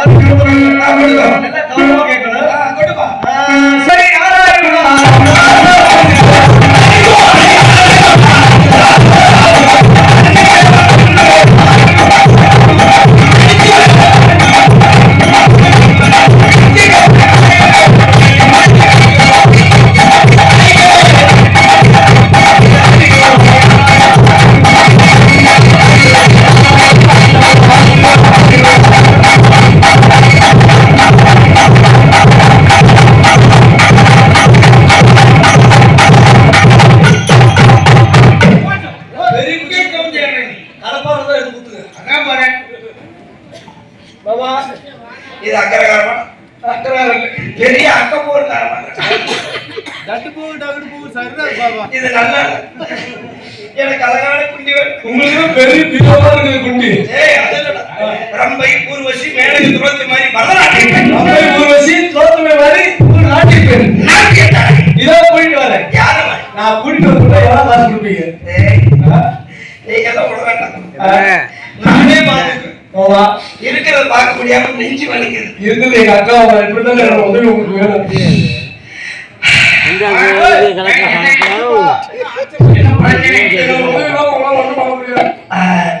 అది அதான் இது அக்கறைகாரமா அக்கறாரு பெரிய அக்கப்போர்காரமா தட்டு பூ டகுடு பூ சரிதான் பாபா இது நல்லா இல்ல. எனக்கு அழகான குண்டி உங்களுக்கு பெரிய பிரிவா இருக்குது குண்டி ஏய் அது இல்லடா. ரம்பை ஊர்வசி மேலகு துரத்து மாதிரி பரதநாட்டியம். அம்மை ஊர்வசி தோத்துமை மாதிரி ஒரு நாட்டிய பெண். நாட்டியத்தாய். இதோ போயிட்டு வரேன். யாரு அவன்? நான் கூட்டிட்டு வந்து எவ்வளவு காசு கொடுப்பீங்க? ஏய், நானே பார்த்துக்கிறேன். மாமா இருக்கிறத பார்க்க முடியாம நெஞ்சு வலிக்குது இருக்குது எங்க அக்கா உதவி உங்களுக்கு வேணும்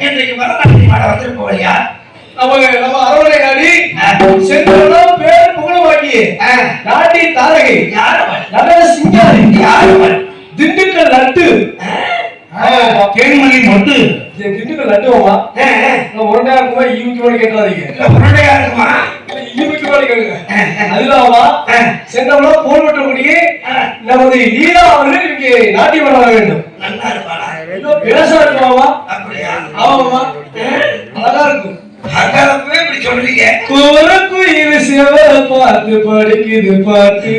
இன்றைக்கு வரலாற்று மாட வந்திருப்போம் இல்லையா அவங்க நம்ம அரவணை நாடி சென்றவெல்லாம் பேர் புகழ வாங்கி ஆ, நாட்டி தாரகை யார் அவன்? நல்ல சிங்காரி யார் அவன்? திண்டுக்கல் லட்டு தேன்மணி மொட்டு இது திண்டுக்கல் லட்டு மாமா ஆ, ஆ. நான் உடனே இருக்குமா ஈவுக்கு மேலே இல்ல, உருண்டையா இருக்குமா ஈவுக்கு மேலே கேளுங்க. அதுலாமா போர் வெட்டக்கூடிய ஆ. நமது லீலா அவர்கள் இங்கே நாட்டியம் வர வேண்டும். பேச இருக்குமாமா ஆமாமா அழகா இருக்கும். பார்த்து படிக்குது பாட்டு